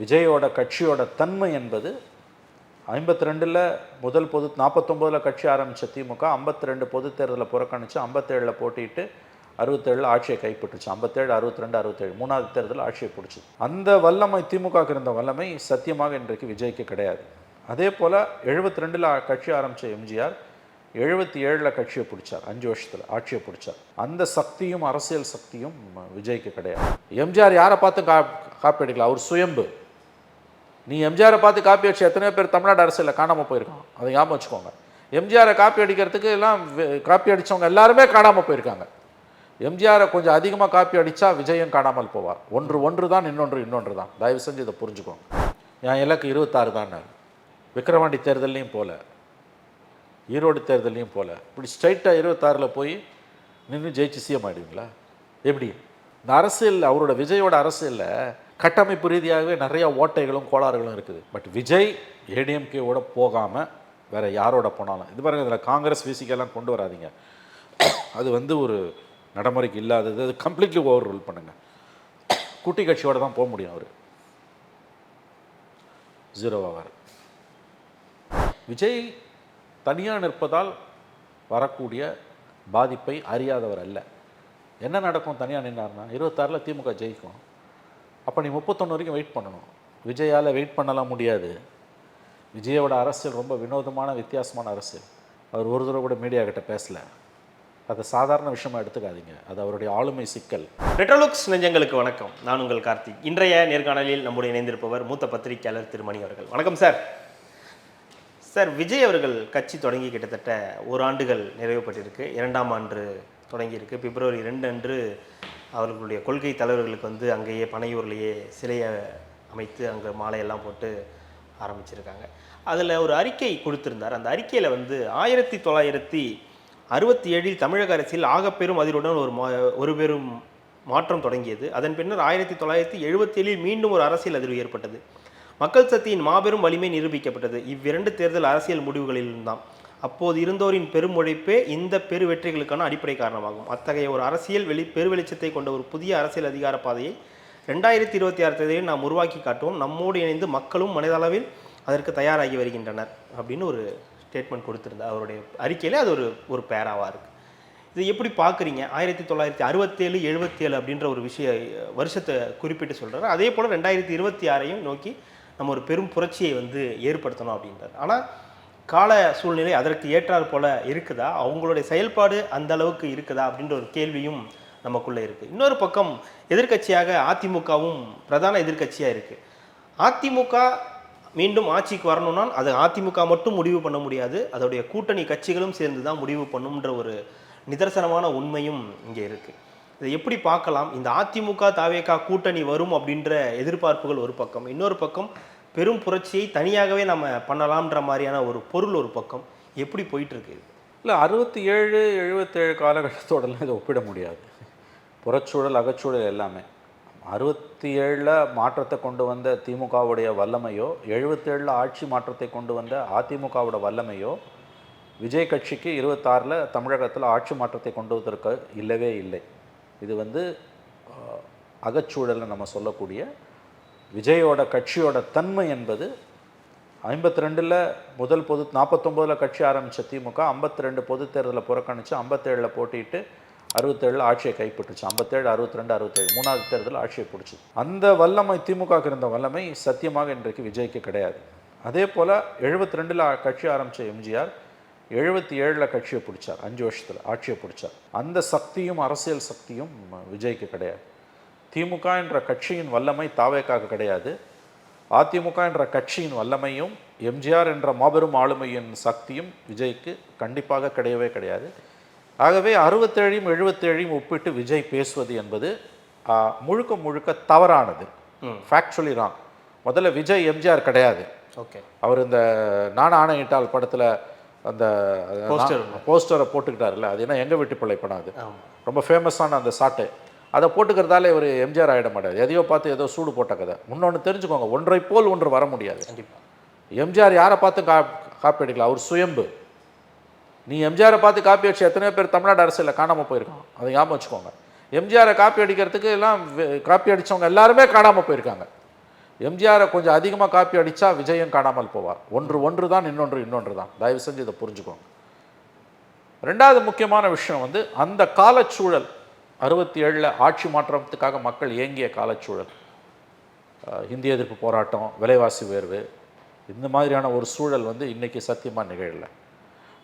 விஜயோட கட்சியோட தன்மை என்பது ஐம்பத்தி ரெண்டில் முதல் பொது நாற்பத்தொம்போதில் கட்சி ஆரம்பித்த திமுக ஐம்பத்தி ரெண்டு பொது தேர்தலில் புறக்கணித்து ஐம்பத்தேழில் போட்டிட்டு அறுபத்தேழில் ஆட்சியை கைப்பற்றுச்சு. ஐம்பத்தேழு அறுபத்தி ரெண்டு அறுபத்தேழு மூணாவது தேர்தல் ஆட்சியை பிடிச்சிது. அந்த வல்லமை திமுகவுக்கு இருந்த வல்லமை சத்தியமாக இன்றைக்கு விஜய்க்கு கிடையாது. அதே போல் எழுபத்தி ரெண்டில் கட்சி ஆரம்பித்த எம்ஜிஆர் எழுபத்தி ஏழில் கட்சியை பிடிச்சார். அஞ்சு வருஷத்தில் ஆட்சியை பிடிச்சார். அந்த சக்தியும் அரசியல் சக்தியும் விஜய்க்கு கிடையாது. எம்ஜிஆர் யாரை பார்த்து கா காப்பி அடிக்கல அவர் சுயம்பு. நீ எம்ஜிஆரை பார்த்து காப்பி அடிச்சு எத்தனையோ பேர் தமிழ்நாடு அரசியலில் காணாமல் போயிருக்காங்க. அதை ஞாபகம் வச்சுக்கோங்க. எம்ஜிஆரை காப்பி அடிக்கிறதுக்கு எல்லாம் காப்பி அடித்தவங்க எல்லாருமே காணாமல் போயிருக்காங்க. எம்ஜிஆரை கொஞ்சம் அதிகமாக காப்பி அடித்தா விஜயம் காணாமல் போவார். ஒன்று ஒன்று தான் இன்னொன்று இன்னொன்று தான். தயவு செஞ்சு இதை புரிஞ்சுக்கோங்க. என் இலக்கு இருபத்தாறு தான் விக்கிரவாண்டி தேர்தல்லையும் போல. ஈரோடு தேர்தல்லையும் போல. இப்படி ஸ்ட்ரைட்டாக இருபத்தாறில் போய் நின்று ஜெயிச்சு சிஎம் ஆயிடுவீங்களா? எப்படி? இந்த அரசியல் அவரோட விஜயோட அரசியலில் கட்டமைப்பு ரீதியாகவே நிறைய ஓட்டைகளும் கோளாறுகளும் இருக்குது. பட் விஜய் ஏடிஎம்கேவோட போகாமல் வேற யாரோட போனாலும் இது பாருங்க இதில் காங்கிரஸ் விசிக்கெல்லாம் கொண்டு வராதீங்க. அது வந்து ஒரு நடைமுறைக்கு இல்லாதது அது கம்ப்ளீட்லி ஓவர் ரூல் பண்ணுங்க. குட்டி கட்சியோட தான் போக முடியும் அவர். ஜீரோவாக விஜய் தனியாக நிற்பதால் வரக்கூடிய பாதிப்பை அறியாதவர் அல்ல. என்ன நடக்கும் தனியாக நின்னார்னா இருபத்தாறில் திமுக ஜெயிக்கும். அப்போ நீ முப்பத்தொன்று வரைக்கும் வெயிட் பண்ணணும். விஜயால் வெயிட் பண்ணலாம் முடியாது. விஜயோட அரசியல் ரொம்ப வினோதமான வித்தியாசமான அரசியல். அவர் ஒரு தடவை கூட மீடியா கிட்ட பேசல. அதை சாதாரண விஷயமா எடுத்துக்காதீங்க. அது அவருடைய ஆளுமை சிக்கல். ரெட்ரோலுக்ஸ் நெஞ்சங்களுக்கு வணக்கம். நான் உங்கள் கார்த்திக். இன்றைய நேர்காணலில் நம்முடைய இணைந்திருப்பவர் மூத்த பத்திரிகையாளர் திருமணி அவர்கள். வணக்கம் சார். சார் விஜய் அவர்கள் கட்சி தொடங்கி கிட்டத்தட்ட ஒரு ஆண்டுகள் நிறைவுபட்டிருக்கு. இரண்டாம் ஆண்டு தொடங்கியிருக்கு. பிப்ரவரி ரெண்டு அன்று அவர்களுடைய கொள்கை தலைவர்களுக்கு வந்து அங்கேயே பனையூர்லேயே சிலையை அமைத்து அங்கே மாலையெல்லாம் போட்டு ஆரம்பிச்சிருக்காங்க. அதில் ஒரு அறிக்கை கொடுத்திருந்தார். அந்த அறிக்கையில் வந்து ஆயிரத்தி தொள்ளாயிரத்தி அறுபத்தி ஏழில் தமிழக அரசியல் ஆகப்பெரும் அதிருடன் ஒரு மா ஒரு பெரும் மாற்றம் தொடங்கியது. அதன் பின்னர் ஆயிரத்தி தொள்ளாயிரத்தி எழுபத்தி ஏழில் மீண்டும் ஒரு அரசியல் அதிர்வு ஏற்பட்டது. மக்கள் சக்தியின் மாபெரும் வலிமை நிரூபிக்கப்பட்டது. இவ்விரண்டு தேர்தல் அரசியல் முடிவுகளிலும் தான். அப்போது இருந்தோரின் பெரும் உழைப்பே இந்த பெரு வெற்றிகளுக்கான அடிப்படை காரணமாகும். அத்தகைய ஒரு அரசியல் வெளி பெருவெளிச்சத்தை கொண்ட ஒரு புதிய அரசியல் அதிகார பாதையை ரெண்டாயிரத்தி இருபத்தி ஆறு தேதியில் நாம் உருவாக்கி காட்டுவோம். நம்மோடு இணைந்து மக்களும் மனதளவில் அதற்கு தயாராகி வருகின்றனர் அப்படின்னு ஒரு ஸ்டேட்மெண்ட் கொடுத்துருந்தார். அவருடைய அறிக்கையில் அது ஒரு ஒரு பேராவாக இருக்குது இது எப்படி பார்க்குறீங்க? ஆயிரத்தி தொள்ளாயிரத்தி அறுபத்தேழு எழுபத்தேழு அப்படின்ற ஒரு விஷய வருஷத்தை குறிப்பிட்டு சொல்கிறாரு அதே போல் ரெண்டாயிரத்தி இருபத்தி ஆறையும் நோக்கி நம்ம ஒரு பெரும் புரட்சியை வந்து ஏற்படுத்தணும் அப்படின்றார். ஆனால் கால சூழ்நிலை அதற்கு ஏற்றாற் போல இருக்குதா? அவங்களுடைய செயல்பாடு அந்த அளவுக்கு இருக்குதா? அப்படின்ற ஒரு கேள்வியும் நமக்குள்ளே இருக்குது இன்னொரு பக்கம் எதிர்க்கட்சியாக அதிமுகவும் பிரதான எதிர்க்கட்சியாக இருக்குது அதிமுக மீண்டும் ஆட்சிக்கு வரணும்னா அது அதிமுக மட்டும் முடிவு பண்ண முடியாது. அதோடைய கூட்டணி கட்சிகளும் சேர்ந்து தான் முடிவு பண்ணுன்ற ஒரு நிதர்சனமான உண்மையும் இங்கே இருக்குது இதை எப்படி பார்க்கலாம்? இந்த அதிமுக தாவேக்கா கூட்டணி வரும் அப்படின்ற எதிர்பார்ப்புகள் ஒரு பக்கம். இன்னொரு பக்கம் பெரும் புரட்சியை தனியாகவே நம்ம பண்ணலாம்ன்ற மாதிரியான ஒரு பொருள் ஒரு பக்கம். எப்படி போயிட்டுருக்கு இல்லை அறுபத்தி ஏழு எழுபத்தேழு காலகட்டத்தோடலாம் இதை ஒப்பிட முடியாது. புறச்சூழல் அகச்சூழல் எல்லாமே. அறுபத்தி ஏழில் மாற்றத்தை கொண்டு வந்த திமுகவுடைய வல்லமையோ எழுபத்தேழில் ஆட்சி மாற்றத்தை கொண்டு வந்த அதிமுகவோட வல்லமையோ விஜய் கட்சிக்கு இருபத்தாறில் தமிழகத்தில் ஆட்சி மாற்றத்தை கொண்டு வந்திருக்க இல்லவே இல்லை. இது வந்து அஹ், அகச்சூழல்னு நம்ம சொல்லக்கூடிய விஜயோட கட்சியோட தன்மை என்பது ஐம்பத்தி ரெண்டில் முதல் பொது நாற்பத்தொம்போதில் கட்சி ஆரம்பித்த திமுக ஐம்பத்தி ரெண்டு பொது தேர்தலில் புறக்கணித்து ஐம்பத்தேழில் போட்டிட்டு அறுபத்தேழில் ஆட்சியை கைப்பற்றுச்சு. ஐம்பத்தேழு அறுபத்தி ரெண்டு அறுபத்தேழு மூணாவது தேர்தல் ஆட்சியை பிடிச்சி அந்த வல்லமை திமுகவுக்கு இருந்த வல்லமை சத்தியமாக இன்றைக்கு விஜய்க்கு கிடையாது. அதே போல் எழுபத்தி ரெண்டில் கட்சி ஆரம்பித்த எம்ஜிஆர் எழுபத்தி ஏழில் கட்சியை பிடிச்சார். அஞ்சு வருஷத்தில் ஆட்சியை பிடிச்சார். அந்த சக்தியும் அரசியல் சக்தியும் விஜய்க்கு கிடையாது. திமுக என்ற கட்சியின் வல்லமை தாவேக்காக கிடையாது. அதிமுக என்ற கட்சியின் வல்லமையும் எம்ஜிஆர் என்ற மாபெரும் ஆளுமையின் சக்தியும் விஜய்க்கு கண்டிப்பாக கிடையவே கிடையாது. ஆகவே அறுபத்தேழையும் எழுபத்தேழையும் ஒப்பிட்டு விஜய் பேசுவது என்பது முழுக்க முழுக்க தவறானது. ஃபேக்சுவலி ராங் முதல்ல விஜய் எம்ஜிஆர் கிடையாது. ஓகே. அவர் இந்த நான் ஆணையிட்டால் படத்தில் அந்த Poster. போஸ்டரை போட்டுக்கிட்டாருல்ல அது என்ன எங்கள் வீட்டு பிள்ளை படம் அது ரொம்ப ஃபேமஸான அந்த சாட்டு. அதை போட்டுக்கிறதால இவர் எம்ஜிஆர் ஆகிட மாட்டார். எதையோ பார்த்து ஏதோ சூடு போட்ட கதை. இன்னொன்று தெரிஞ்சுக்கோங்க ஒன்றை போல் ஒன்று வர முடியாது. கண்டிப்பாக எம்ஜிஆர் யாரை பார்த்து கா காப்பி அடிக்கலாம் அவர் சுயம்பு. நீ எம்ஜிஆரை பார்த்து காப்பி அடிச்சு எத்தனையோ பேர் தமிழ்நாடு அரசியலில் காணாமல் போயிருக்காங்க. அதை ஞாபகம் வச்சுக்கோங்க. எம்ஜிஆரை காப்பி அடிக்கிறதுக்கு எல்லாம் காப்பி அடித்தவங்க எல்லாருமே காணாமல் போயிருக்காங்க. எம்ஜிஆரை கொஞ்சம் அதிகமாக காப்பி அடித்தா விஜயம் காணாமல் போவார். ஒன்று ஒன்று தான் இன்னொன்று இன்னொன்று தான். தயவு செஞ்சு இதை புரிஞ்சுக்கோங்க. ரெண்டாவது முக்கியமான விஷயம் வந்து அந்த காலச்சூழல் அறுபத்தி ஏழில் ஆட்சி மாற்றத்துக்காக மக்கள் இயங்கிய காலச்சூழல். இந்திய எதிர்ப்பு போராட்டம் விலைவாசி உயர்வு இந்த மாதிரியான ஒரு சூழல் வந்து இன்றைக்கி சத்தியமாக நிகழல.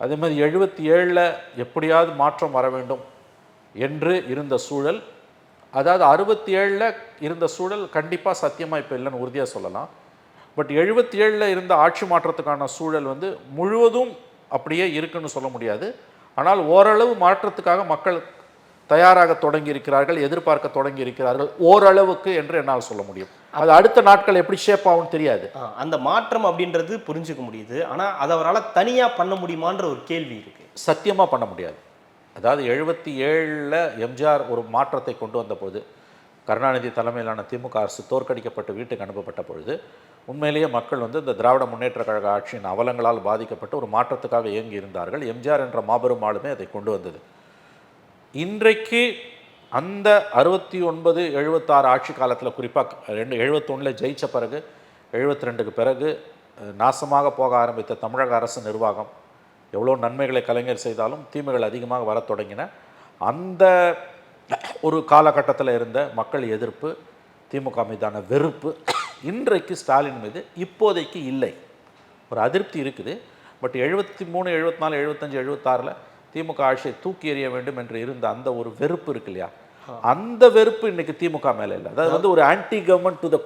அதே மாதிரி எழுபத்தி ஏழில் எப்படியாவது மாற்றம் வர வேண்டும் என்று இருந்த சூழல் அதாவது அறுபத்தி ஏழில் இருந்த சூழல் கண்டிப்பாக சத்தியமாக இப்போ இல்லைன்னு உறுதியாக சொல்லலாம். பட் எழுபத்தி ஏழில் இருந்த ஆட்சி மாற்றத்துக்கான சூழல் வந்து முழுவதும் அப்படியே இருக்குன்னு சொல்ல முடியாது. ஆனால் ஓரளவு மாற்றத்துக்காக மக்கள் தயாராக தொடங்கி இருக்கிறார்கள் எதிர்பார்க்க தொடங்கி இருக்கிறார்கள் ஓரளவுக்கு என்று என்னால் சொல்ல முடியும். அது அடுத்த நாட்கள் எப்படி ஷேப் ஆகும்னு தெரியாது. அந்த மாற்றம் அப்படின்றது புரிஞ்சுக்க முடியுது. ஆனா அதை அவரால் தனியா பண்ண முடியுமான்ற ஒரு கேள்வி இருக்கு. சத்தியமாக பண்ண முடியாது. அதாவது எழுபத்தி ஏழில் எம்ஜிஆர் ஒரு மாற்றத்தை கொண்டு வந்தபோது கருணாநிதி தலைமையிலான திமுக அரசு தோற்கடிக்கப்பட்டு வீட்டுக்கு அனுப்பப்பட்ட பொழுது உண்மையிலேயே மக்கள் வந்து இந்த திராவிட முன்னேற்ற கழக ஆட்சியின் அவலங்களால் பாதிக்கப்பட்டு ஒரு மாற்றத்துக்காக இயங்கி இருந்தார்கள் எம்ஜிஆர் என்ற மாபெரும் ஆளுமே அதை கொண்டு வந்தது. இன்றைக்கு அந்த அறுபத்தி ஒன்பது எழுபத்தாறு ஆட்சி காலத்தில் குறிப்பாக ரெண்டு எழுபத்தொன்னில் ஜெயிச்ச பிறகு எழுபத்தி ரெண்டுக்கு பிறகு நாசமாக போக ஆரம்பித்த தமிழக அரசு நிர்வாகம் எவ்வளோ நன்மைகளை கலைஞர் செய்தாலும் தீமைகள் அதிகமாக வரத் தொடங்கின. அந்த ஒரு காலகட்டத்தில் இருந்த மக்கள் எதிர்ப்பு திமுக மீதான வெறுப்பு இன்றைக்கு ஸ்டாலின் மீது இப்போதைக்கு இல்லை. ஒரு அதிருப்தி இருக்குது. பட் எழுபத்தி மூணு எழுபத்தி நாலு எழுபத்தஞ்சு எழுபத்தாறில் திமுக ஆட்சியை தூக்கி எறிய வேண்டும் என்று இருந்த அந்த ஒரு வெறுப்பு இருக்கு இல்லையா? அந்த வெறுப்பு இன்னைக்கு திமுக மேலே இல்லை. அதாவது வந்து ஒரு anti government to the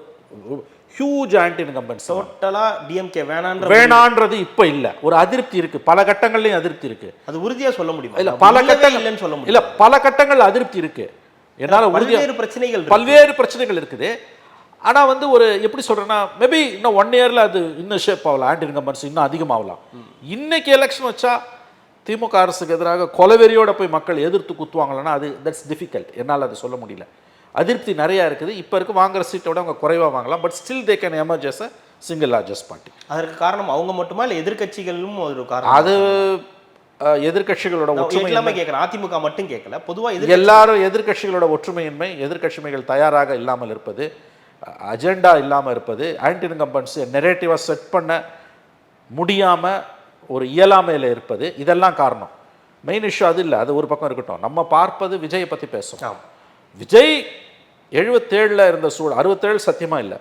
huge anti incumbents டோட்டலா டிஎம்கே வேணான்ற வேணான்றது இப்போ இல்லை. ஒரு அதிருப்தி இருக்கு. பல கட்டங்கள்லையும் அதிருப்தி இருக்கு. அது உறுதியா சொல்ல முடியுமா? இல்ல பல கட்டங்கள் இல்லைன்னு சொல்ல இல்ல முடியும் பல கட்டங்கள் அதிருப்தி இருக்கு. என்னால பல்வேறு பிரச்சனைகள். பல்வேறு பிரச்சனைகள் இருக்குது. ஆனா வந்து ஒரு எப்படி சொல்றேன்னா மேபி இன்னும் ஒன் இயர்ல அது இன்னும் ஷேப் ஆகலாம் ஆன்டி இன்கம்பன்ஸ் இன்னும் அதிகமாகலாம். இன்னைக்கு எலெக்ஷன் வச்சா திமுக அரசுக்கு எதிராக கொலவெறியோட போய் மக்கள் எதிர்த்து குத்துவாங்களன்னா அது தட்ஸ் டிஃபிகல்ட் என்னால் அதை சொல்ல முடியல. அதிருப்தி நிறையா இருக்குது. இப்போ இருக்க வாங்குற சீட்டோட அவங்க குறைவாக வாங்கலாம். But still they can emerge as a single largest party அதற்கு காரணம் அவங்க மட்டுமா? இல்ல எதிர்க்கட்சிகளும் ஒரு காரணம்? அது நான் ஒற்றுமை எல்லாமே அதிமுக மட்டும் கேட்கல. பொதுவா எதிர் எல்லாரும் எதிர்க்கட்சிகளோட ஒற்றுமையின்மை எதிர்க்கட்சிகள் தயாராக இல்லாமல் இருப்பது அஜெண்டா இல்லாமல் இருப்பது ஆன்டி இன்கம்பன்ஸ் நெரேட்டிவாக செட் பண்ண முடியாமல் ஒரு இயலாமையில் இருப்பது இதெல்லாம் காரணம். மெயின் இஷ்யூ அது இல்லை அது ஒரு பக்கம் இருக்கட்டும். நம்ம பார்ப்பது விஜயை பற்றி பேசும். விஜய் எழுபத்தேழில் இருந்த சூழல் அறுபத்தேழு சத்தியமாக இல்லை.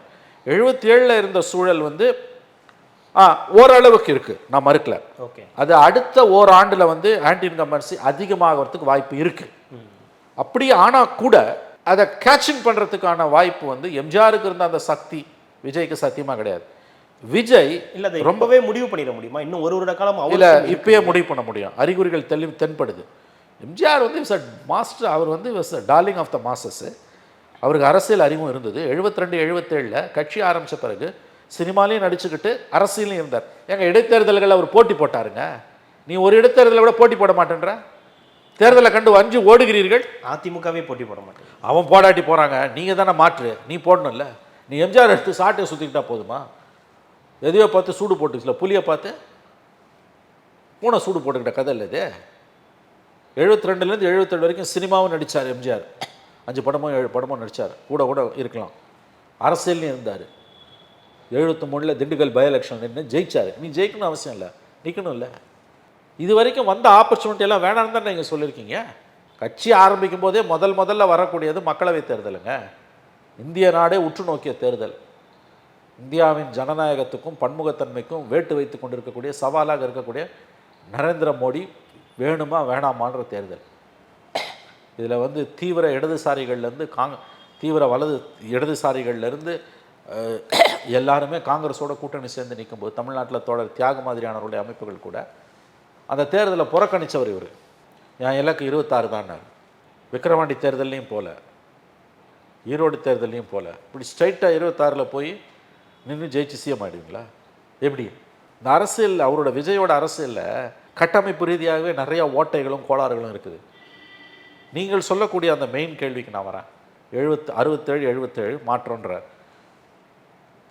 எழுபத்தேழில் இருந்த சூழல் வந்து ஆ ஓரளவுக்கு இருக்குது நான் மறுக்கல. ஓகே. அது அடுத்த ஓராண்டில் வந்து ஆன்டி இன்கம்பன்சி அதிகமாகிறதுக்கு வாய்ப்பு இருக்கு. அப்படி ஆனால் கூட அதை கேட்சிங் பண்ணுறதுக்கான வாய்ப்பு வந்து எம்ஜிஆருக்கு இருந்த அந்த சக்தி விஜய்க்கு சத்தியமாக கிடையாது. விஜய் இல்ல ரொம்பவே முடிவு பண்ணிட முடியுமா? இன்னும் ஒரு வருட காலம் இல்லை இப்பயே முடிவு பண்ண முடியும். அறிகுறிகள் தெளி தென்படுது. எம்ஜிஆர் வந்து இஸ் மாஸ்டர் அவர் வந்து is darling of the masses அவருக்கு அரசியல் அறிவும் இருந்தது. 72 ரெண்டு எழுபத்தேழில் கட்சி ஆரம்பித்த பிறகு சினிமாலையும் நடிச்சுக்கிட்டு அரசியலையும் இருந்தார். எங்க இடைத்தேர்தல்கள் அவர் போட்டி போட்டாருங்க. நீ ஒரு இடைத்தேர்தலை கூட போட்டி போட மாட்டேன்ற? தேர்தலை கண்டு வஞ்சி ஓடுகிறீர்கள்? அதிமுகவே போட்டி போட மாட்டேன். அவன் போடாட்டி போகிறாங்க நீங்கள் தானே மாற்று. நீ போடணும்ல. நீ எம்ஜிஆர் எடுத்து சாட்டையை சுற்றிக்கிட்டா போதுமா? எதையோ பார்த்து சூடு போட்டுச்சுல புளியை பார்த்து? பூனை சூடு போட்டுக்கிட்ட கதை இல்லை இது. எழுபத்தி ரெண்டுலேருந்து எழுபத்தேழு வரைக்கும் சினிமாவும் நடித்தார் எம்ஜிஆர். அஞ்சு படமோ ஏழு படமோ நடித்தார் கூட கூட இருக்கலாம். அரசியல்லையும் இருந்தார். எழுபத்தி மூணில் திண்டுக்கல் பை எலெக்ஷன் நின்று ஜெயிச்சார். நீ ஜெயிக்கணும் அவசியம் இல்லை. நிற்கணும் இல்லை. இது வரைக்கும் வந்த ஆப்பர்ச்சுனிட்டி எல்லாம் வேணாம்னு தான் நீங்கள் சொல்லியிருக்கீங்க. கட்சி ஆரம்பிக்கும் போதே முதல் முதல்ல வரக்கூடியது மக்களவை தேர்தலுங்க. இந்திய நாடே உற்று நோக்கிய தேர்தல். இந்தியாவின் ஜனநாயகத்துக்கும் பன்முகத்தன்மைக்கும் வேட்டு வைத்து கொண்டிருக்கக்கூடிய சவாலாக இருக்கக்கூடிய நரேந்திர மோடி வேணுமா வேணாமான்ற தேர்தல். இதில் வந்து தீவிர இடதுசாரிகள்லேருந்து காங் தீவிர வலது இடதுசாரிகள்லேருந்து எல்லாருமே காங்கிரஸோட கூட்டணி சேர்ந்து நிற்கும்போது தமிழ்நாட்டில் தோழர் தியாக மாதிரியானவருடைய அமைப்புகள் கூட அந்த தேர்தலை புறக்கணித்தவர் இவர். என் இலக்கு இருபத்தாறு தான்னார். விக்கிரவாண்டி தேர்தல்லையும் போல ஈரோடு தேர்தல்லையும் போல இப்படி ஸ்ட்ரைட்டாக இருபத்தாறில் போய் நின்று ஜெயிச்சு சிஎம் ஆயிடுவீங்களா? எப்படி? இந்த அரசியல் அவரோட விஜயோட அரசியலில் கட்டமைப்பு ரீதியாகவே நிறைய ஓட்டைகளும் கோளாறுகளும் இருக்குது. நீங்கள் சொல்லக்கூடிய அந்த மெயின் கேள்விக்கு நான் வரேன். எழுபத்து அறுபத்தேழு எழுபத்தேழு மாற்றம்ன்றார்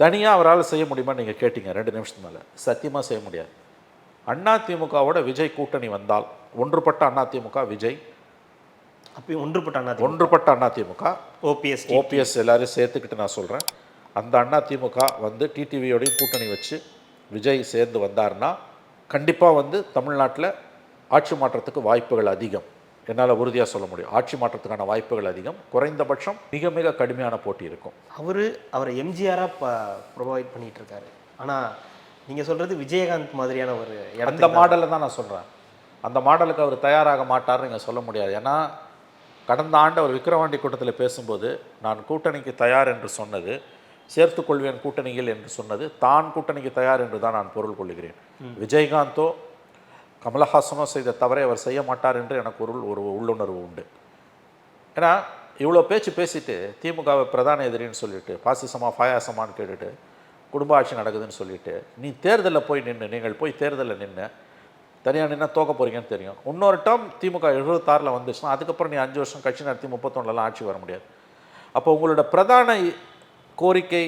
தனியாக அவரால் செய்ய முடியுமா நீங்கள் கேட்டீங்க ரெண்டு நிமிஷத்துக்கு மேலே. சத்தியமாக செய்ய முடியாது. அண்ணா திமுகவோட விஜய் கூட்டணி வந்தால் ஒன்றுபட்ட அண்ணா திமுக விஜய். அப்பயும் ஒன்றுபட்ட அண்ணா ஒன்றுபட்ட அண்ணா திமுக. ஓபிஎஸ் ஓபிஎஸ் எல்லாரையும் சேர்த்துக்கிட்டு நான் சொல்கிறேன் அந்த அண்ணா திமுக வந்து டிடிவியோடையும் கூட்டணி வச்சு விஜய் சேர்ந்து வந்தாருன்னா கண்டிப்பாக வந்து தமிழ்நாட்டில் ஆட்சி மாற்றத்துக்கு வாய்ப்புகள் அதிகம். என்னால் உறுதியாக சொல்ல முடியும். ஆட்சி மாற்றத்துக்கான வாய்ப்புகள் அதிகம். குறைந்தபட்சம் மிக மிக கடுமையான போட்டி இருக்கும். அவர் அவரை எம்ஜிஆராக ப ப்ரொவைட் பண்ணிட்டு இருக்காரு. ஆனால் நீங்கள் சொல்கிறது விஜயகாந்த் மாதிரியான ஒரு அந்த இடத்த மாடலை தான் நான் சொல்கிறேன் அந்த மாடலுக்கு அவர் தயாராக மாட்டார்னு இங்கே சொல்ல முடியாது. ஏன்னா கடந்த ஆண்டு அவர் விக்கிரவாண்டி கூட்டத்தில் பேசும்போது நான் கூட்டணிக்கு தயார் என்று சொன்னது சேர்த்துக் கொள்வேன் கூட்டணியில் என்று சொன்னது தான் கூட்டணிக்கு தயார் என்று தான் நான் பொருள் கொள்கிறேன் விஜயகாந்தோ கமலஹாசனோ செய்த தவறை அவர் செய்ய மாட்டார் என்று எனக்கு ஒரு ஒரு உள்ளுணர்வு உண்டு. ஏன்னா இவ்வளோ பேச்சு பேசிட்டு திமுகவை பிரதான எதிரின்னு சொல்லிட்டு பாசிசமா பாயாசமான்னு கேட்டுட்டு குடும்ப ஆட்சி நடக்குதுன்னு சொல்லிட்டு நீ தேர்தலில் போய் நின்று நீங்கள் போய் தேர்தலில் நின்று தனியாக நின்னா தோக்க போறீங்கன்னு தெரியும். இன்னொரு டேர்ம் திமுக எழுபத்தாறில் வந்துச்சுன்னா அதுக்கப்புறம் நீ அஞ்சு வருஷம் கட்சி நடத்தி முப்பத்தொன்னுலாம் ஆட்சி வர முடியாது. அப்போ உங்களோட பிரதான கோரிக்கை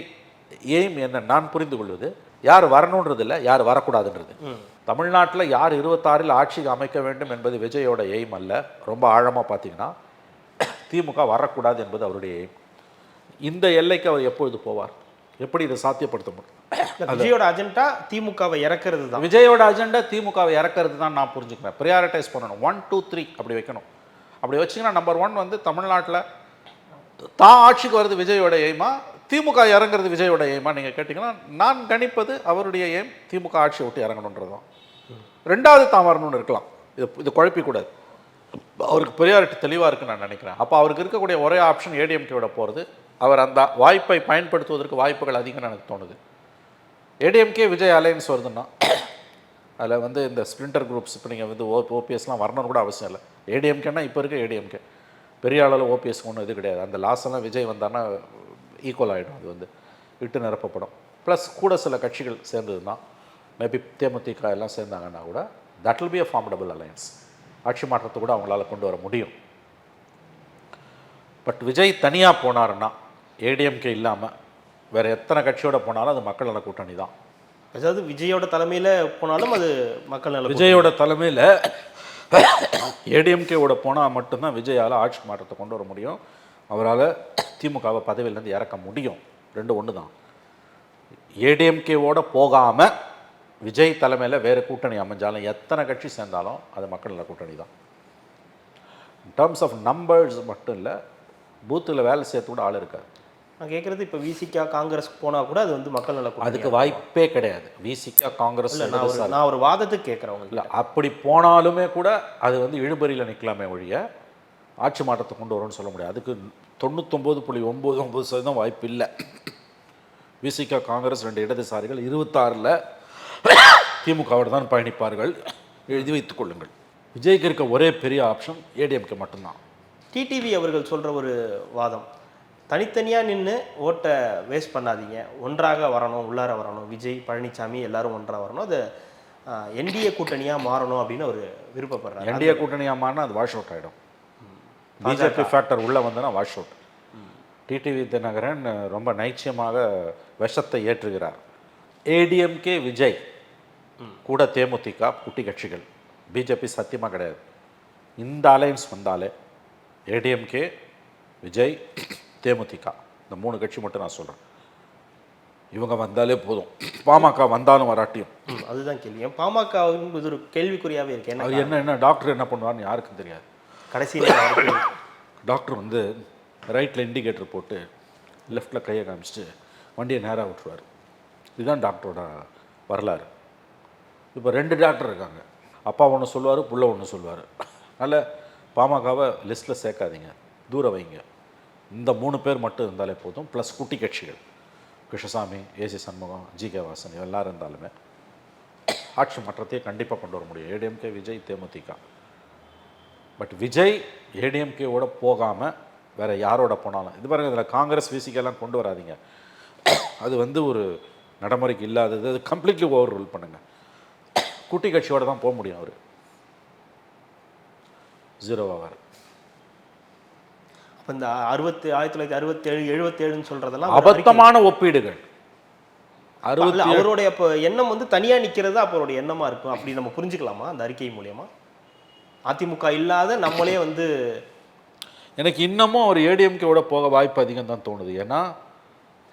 எய்ம் என்ன நான் புரிந்து கொள்வது யார் வரணுன்றது இல்லை யார் வரக்கூடாதுன்றது. தமிழ்நாட்டில் யார் இருபத்தாறில் ஆட்சிக்கு அமைக்க வேண்டும் என்பது விஜயோட எய்ம் அல்ல. ரொம்ப ஆழமாக பார்த்தீங்கன்னா திமுக வரக்கூடாது என்பது அவருடைய எய்ம். இந்த எல்லைக்கு அவர் எப்பொழுது போவார்? எப்படி இதை சாத்தியப்படுத்த முடியும்? விஜயோட அஜெண்டா திமுகவை இறக்குறது தான். விஜயோட அஜெண்டா திமுகவை இறக்கிறது தான் நான் புரிஞ்சுக்கிறேன். ப்ரியாரிட்டைஸ் பண்ணணும். ஒன் டூ த்ரீ அப்படி வைக்கணும். அப்படி வச்சிங்கன்னா நம்பர் ஒன் வந்து தமிழ்நாட்டில் தான் ஆட்சிக்கு வருது விஜயோட எய்மா திமுக இறங்குறது விஜயோட எய்மா நீங்கள் கேட்டிங்கன்னா நான் கணிப்பது அவருடைய எய்ம் திமுக ஆட்சியை விட்டு இறங்கணுன்றது தான் ரெண்டாவது தான் வரணும்னு இருக்கலாம். இது இது குழப்பிக்கூடாது. அவருக்கு ப்ரியாரிட்டி தெளிவாக இருக்குன்னு நான் நினைக்கிறேன். அப்போ அவருக்கு இருக்கக்கூடிய ஒரே ஆப்ஷன் ஏடிஎம்கேவோட போகிறது அவர் அந்த வாய்ப்பை பயன்படுத்துவதற்கு வாய்ப்புகள் அதிகம்னு எனக்கு தோணுது. ஏடிஎம்கே விஜய் அலையன்ஸ் வருதுன்னா அதில் வந்து இந்த ஸ்ப்ளிண்டர் குரூப்ஸ் இப்போ நீங்கள் வந்து ஓ ஓபிஎஸ்லாம் வரணும்னு கூட அவசியம் இல்லை. ஏடிஎம்கேனா இப்போ இருக்க ஏடிஎம்கே பெரிய அளவில் ஓபிஎஸ் ஒன்றும் இது கிடையாது. அந்த லாஸ் எல்லாம் விஜய் வந்தான்னா ஈக்குவல் ஆகிடும் அது வந்து விட்டு நிரப்பப்படும். ப்ளஸ் கூட சில கட்சிகள் சேர்ந்ததுன்னா மேபி தேமுதிக எல்லாம் சேர்ந்தாங்கன்னா கூட that will be a formidable alliance. ஆட்சி மாற்றத்தை கூட அவங்களால கொண்டு வர முடியும். பட் விஜய் தனியாக போனாருன்னா ஏடிஎம்கே இல்லாமல் வேறு எத்தனை கட்சியோட போனாலும் அது மக்கள் நல கூட்டணி தான். அதாவது விஜயோட தலைமையில் போனாலும் அது மக்கள் நல விஜயோட தலைமையில் ஏடிஎம்கேவோட போனால் மட்டும்தான் விஜயால் ஆட்சி மாற்றத்தை கொண்டு வர முடியும். அவரால் திமுகவை பதவியிலேருந்து இறக்க முடியும். ரெண்டு ஒன்று தான் ஏடிஎம்கேவோட போகாமல் விஜய் தலைமையில் வேறு கூட்டணி அமைஞ்சாலும் எத்தனை கட்சி சேர்ந்தாலும் அது மக்கள் நல கூட்டணி தான் இன் டேர்ம்ஸ் ஆஃப் நம்பர்ஸ் மட்டும் இல்லை பூத்தில் வேலை சேர்த்து கூட ஆள் இருக்காது நான் கேட்குறது இப்போ விசிகா காங்கிரஸ் போனால் கூட அது வந்து மக்கள் நல. அதுக்கு வாய்ப்பே கிடையாது. விசிகா காங்கிரஸ் நான் ஒரு நான் ஒரு வாதத்துக்கு கேட்குறேன் உங்களுக்கு. இல்லை அப்படி போனாலுமே கூட அது வந்து இழுபறியில் நிற்கலாமே ஒழிய ஆட்சி மாற்றத்தை கொண்டு வரும்னு சொல்ல முடியாது. அதுக்கு தொண்ணூத்தொம்பது புள்ளி ஒம்பது ஒம்பது சதவீதம் வாய்ப்பு இல்லை விசிகா காங்கிரஸ் ரெண்டு இடதுசாரிகள் இருபத்தாறில் திமுகவோடு தான் பயணிப்பார்கள். எழுதி வைத்துக் கொள்ளுங்கள். விஜய்க்கு இருக்க ஒரே பெரிய ஆப்ஷன் ஏடிஎம்கே மட்டும்தான். டிடிவி அவர்கள் சொல்கிற ஒரு வாதம். தனித்தனியாக நின்று ஓட்டை வேஸ்ட் பண்ணாதீங்க. ஒன்றாக வரணும் உள்ளார வரணும். விஜய் பழனிசாமி எல்லாரும் ஒன்றாக வரணும். அது என்டிஏ கூட்டணியாக மாறணும் அப்படின்னு அவர் விருப்பப்படுறாரு. என்டிஏ கூட்டணியாக மாறினா அது வாஷ் அவுட் ஆகிடும் பிஜேபி ஃபேக்டர் உள்ளே வந்தனா வாஷ் அவுட் டிடிவி தினகரன் ரொம்ப நைச்சியமாக விஷத்தை ஏற்றுகிறார். ஏடிஎம்கே விஜய் கூட தேமுதிக குட்டி கட்சிகள். பிஜேபி சத்தியமாக கிடையாது. இந்த அலையன்ஸ் வந்தாலே ஏடிஎம்கே விஜய் தேமுதிக இந்த மூணு கட்சி மட்டும் நான் சொல்கிறேன் இவங்க வந்தாலே போதும். பாமக வந்தாலும் வராட்டியும். அதுதான் கேள்வி. பாமக ஒரு கேள்விக்குறியாகவே இருக்கு. என்ன என்ன டாக்டர் என்ன பண்ணுவார்னு யாருக்கும் தெரியாது. கடைசியில் டாக்டர் வந்து ரைட்டில் இண்டிகேட்டர் போட்டு லெஃப்டில் கையை காமிச்சிட்டு வண்டியை நேராக விட்டுருவார் இதுதான் டாக்டரோட வரலாறு. இப்போ ரெண்டு டாக்டர் இருக்காங்க. அப்பா ஒன்று சொல்லுவார் புள்ள ஒன்று சொல்லுவார். அதனால் பாமகவை லிஸ்ட்டில் சேர்க்காதீங்க. தூர வைங்க. இந்த மூணு பேர் மட்டும் இருந்தாலே போதும். ப்ளஸ் குட்டி கட்சிகள். Krishnasamy AC Shanmugam G K Vasan எல்லாரும் இருந்தாலுமே ஆட்சி மாற்றத்தையே கண்டிப்பாக கொண்டு வர முடியும். ஏடிஎம்கே விஜய் தேமுதிக. பட் விஜய் ஏடிஎம்கேவோட போகாமல் வேற யாரோட போனாலும் இது பாருங்க இதில் காங்கிரஸ் விசிக்கெல்லாம் கொண்டு வராதீங்க. அது வந்து ஒரு நடைமுறைக்கு இல்லாதது அது கம்ப்ளீட்லி ஓவர் ரூல் பண்ணுங்க. குட்டி கட்சியோட தான் போக முடியும் அவர். ஜீரோவாக அப்போ இந்த அறுபத்தி ஆயிரத்தி தொள்ளாயிரத்தி அறுபத்தேழு எழுபத்தேழுன்னு சொல்கிறதெல்லாம் அபத்தமான ஒப்பீடுகள். அறுபத்தி இல்ல, அவருடைய இப்போ எண்ணம் வந்து தனியாக நிற்கிறது அப்போ அவருடைய எண்ணமாக இருக்கும் அப்படி நம்ம புரிஞ்சுக்கலாமா அந்த அறிக்கை மூலியமா? அதிமுக இல்லாத நம்மளே வந்து எனக்கு இன்னமும் அவர் ஏடிஎம்கேவோட போக வாய்ப்பு அதிகம் தான் தோணுது. ஏன்னா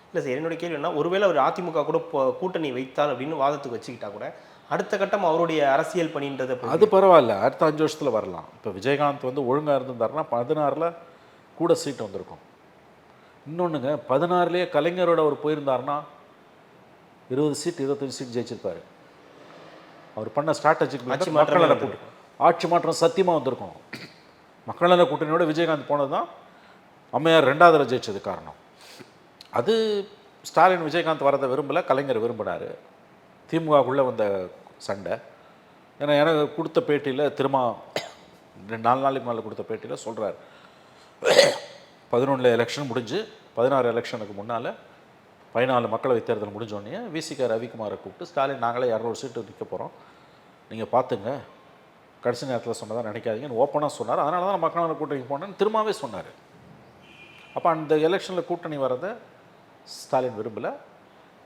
இல்லை சார் என்னுடைய கேள்வி என்ன ஒருவேளை ஒரு அதிமுக கூட கூட்டணி வைத்தால் அப்படின்னு வாதத்துக்கு வச்சுக்கிட்டா கூட அடுத்த கட்டம் அவருடைய அரசியல் பணின்றதை அது பரவாயில்ல. அடுத்த அஞ்சு வருஷத்தில் வரலாம். இப்போ விஜயகாந்த் வந்து ஒழுங்காக இருந்திருந்தாருன்னா பதினாறில் கூட சீட் வந்திருக்கும். இன்னொன்றுங்க பதினாறுலேயே கலைஞரோட அவர் போயிருந்தாருன்னா இருபது சீட் இருபத்தஞ்சு சீட் ஜெயிச்சிருப்பாரு. அவர் பண்ண ஸ்ட்ராட்டஜிக் மக்கள் கூட்டணி ஆட்சி மாற்றம் சத்தியமாக வந்திருக்கும் மக்கள் நல கூட்டணியோட விஜயகாந்த் போனது தான் அம்மையார் ரெண்டாவது தடவை ஜெயிச்சது காரணம். அது ஸ்டாலின் விஜயகாந்த் வரதை விரும்பலை கலைஞர் விரும்பினார். திமுகக்குள்ளே வந்த சண்டை. ஏன்னா எனக்கு கொடுத்த பேட்டியில் திரும்ப ரெண்டு நாலு நாளைக்கு மேலே கொடுத்த பேட்டியில் சொல்கிறார் பதினொன்றில் எலெக்ஷன் முடிஞ்சு பதினாறு எலெக்ஷனுக்கு முன்னால் பதினாலு மக்களவைத் தேர்தல் முடிஞ்சோடனே விசிக ரவிக்குமாரை கூப்பிட்டு ஸ்டாலின் நாங்களே இரநூறு சீட்டு நிற்க போகிறோம் நீங்கள் பார்த்துங்க. கடைசி நேரத்தில் சொன்னதாக நினைக்காதீங்கன்னு ஓப்பனாக சொன்னார். அதனால தான் நான் கூட்டணி போனேன்னு திரும்பவே சொன்னார். அப்போ அந்த எலெக்ஷனில் கூட்டணி வரதை ஸ்டாலின் விரும்பலை.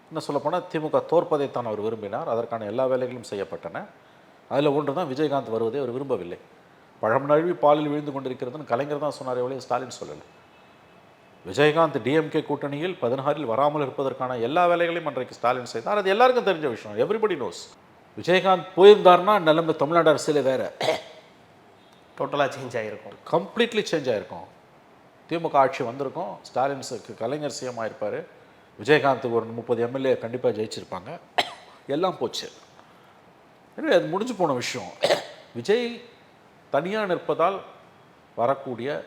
இன்னும் சொல்லப்போனால் திமுக தோற்பதைத்தான் அவர் விரும்பினார். அதற்கான எல்லா வேலைகளும் செய்யப்பட்டன. அதில் ஒன்று தான் விஜயகாந்த் வருவதை அவர் விரும்பவில்லை. பழம் நழுவி பாலில் விழுந்து கொண்டிருக்கிறதுன்னு கலைஞர் தான் சொன்னார் எவ்வளோ ஸ்டாலின் சொல்லலை. விஜயகாந்த் டிஎம்கே கூட்டணியில் பதினாறில் வராமல் இருப்பதற்கான எல்லா வேலைகளையும் அன்றைக்கு ஸ்டாலின் செய்தார். அது எல்லாருக்கும் தெரிஞ்ச விஷயம். எவ்ரிபடி நோஸ் விஜயகாந்த் போயிருந்தாருன்னா நிலைமை தமிழ்நாடு அரசியலே வேற. டோட்டலாக சேஞ்ச் ஆகிருக்கும் கம்ப்ளீட்லி சேஞ்ச் ஆயிருக்கும். திமுக ஆட்சி வந்திருக்கும். ஸ்டாலின்ஸுக்கு கலைஞர் சிஎம் ஆயிருப்பார். விஜயகாந்துக்கு ஒரு முப்பது எம்எல்ஏ கண்டிப்பாக ஜெயிச்சிருப்பாங்க. எல்லாம் போச்சு. அது முடிஞ்சு போன விஷயம். விஜய் தனியாக நிற்பதால் வரக்கூடிய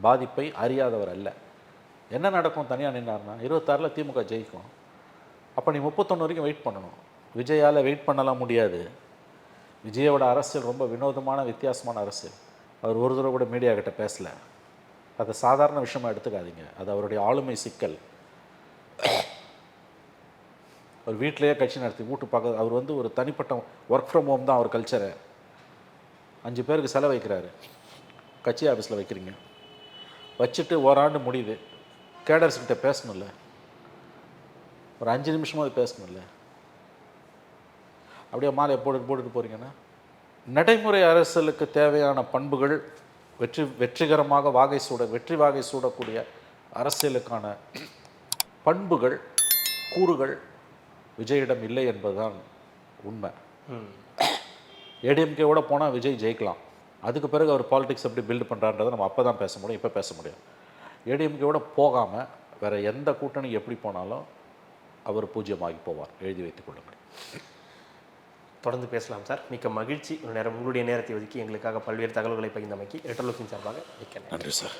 பாதிப்பை அறியாதவர் அல்ல. என்ன நடக்கும் தனியாக நின்னார்னா இருபத்தாறில் திமுக ஜெயிக்கும். அப்போ நீ முப்பத்தொன்று வரைக்கும் வெயிட் பண்ணணும். விஜயால் வெயிட் பண்ணலாம் முடியாது. விஜயோட அரசியல் ரொம்ப வினோதமான வித்தியாசமான அரசியல். அவர் ஒரு தடவை கூட மீடியாக்கிட்ட பேசலை பேசல. அதை சாதாரண விஷயமாக எடுத்துக்காதீங்க. அது அவருடைய ஆளுமை சிக்கல். அவர் வீட்டிலேயே கட்சி நடத்தி வீட்டு பார்க்க அவர் வந்து ஒரு தனிப்பட்ட ஒர்க் ஃப்ரம் ஹோம் தான் அவர் கல்ச்சரை அஞ்சு பேருக்கு செலவு வைக்கிறாரு. கட்சி ஆஃபீஸில் வைக்கிறீங்க. வச்சுட்டு ஓராண்டு முடியுது. கேடர்ஸ்கிட்ட பேசணும்ல. ஒரு அஞ்சு நிமிஷமாவது பேசணும்ல. அப்படியே மாலையை போட்டு போட்டுட்டு போகிறீங்கன்னா நடைமுறை அரசியலுக்கு தேவையான பண்புகள் வெற்றி வெற்றிகரமாக வாகை சூட வெற்றி வாகை சூடக்கூடிய அரசியலுக்கான பண்புகள் கூறுகள் விஜயிடம் இல்லை என்பதுதான் உண்மை. ஏடிஎம்கேவோட போனால் விஜய் ஜெயிக்கலாம். அதுக்கு பிறகு அவர் பாலிடிக்ஸ் எப்படி பில்டு பண்ணுறான்றதை நம்ம அப்போ தான் பேச முடியும் இப்போ பேச முடியும். ஏடிஎம்கேவோட போகாமல் வேறு எந்த கூட்டணி எப்படி போனாலும் அவர் பூஜ்ஜியமாகி போவார் எழுதி வைத்துக் கொள்ளுங்கள். தொடர்ந்து பேசலாம் சார். மிக்க மகிழ்ச்சி. ஒரு நேரம் உங்களுடைய நேரத்தை ஒதுக்கி எங்களுக்காக பல்வேறு தகவல்களை பகிர்ந்தமைக்கு ரெட்டலோக்கின் சார்பாக மிக்க நன்றி சார்.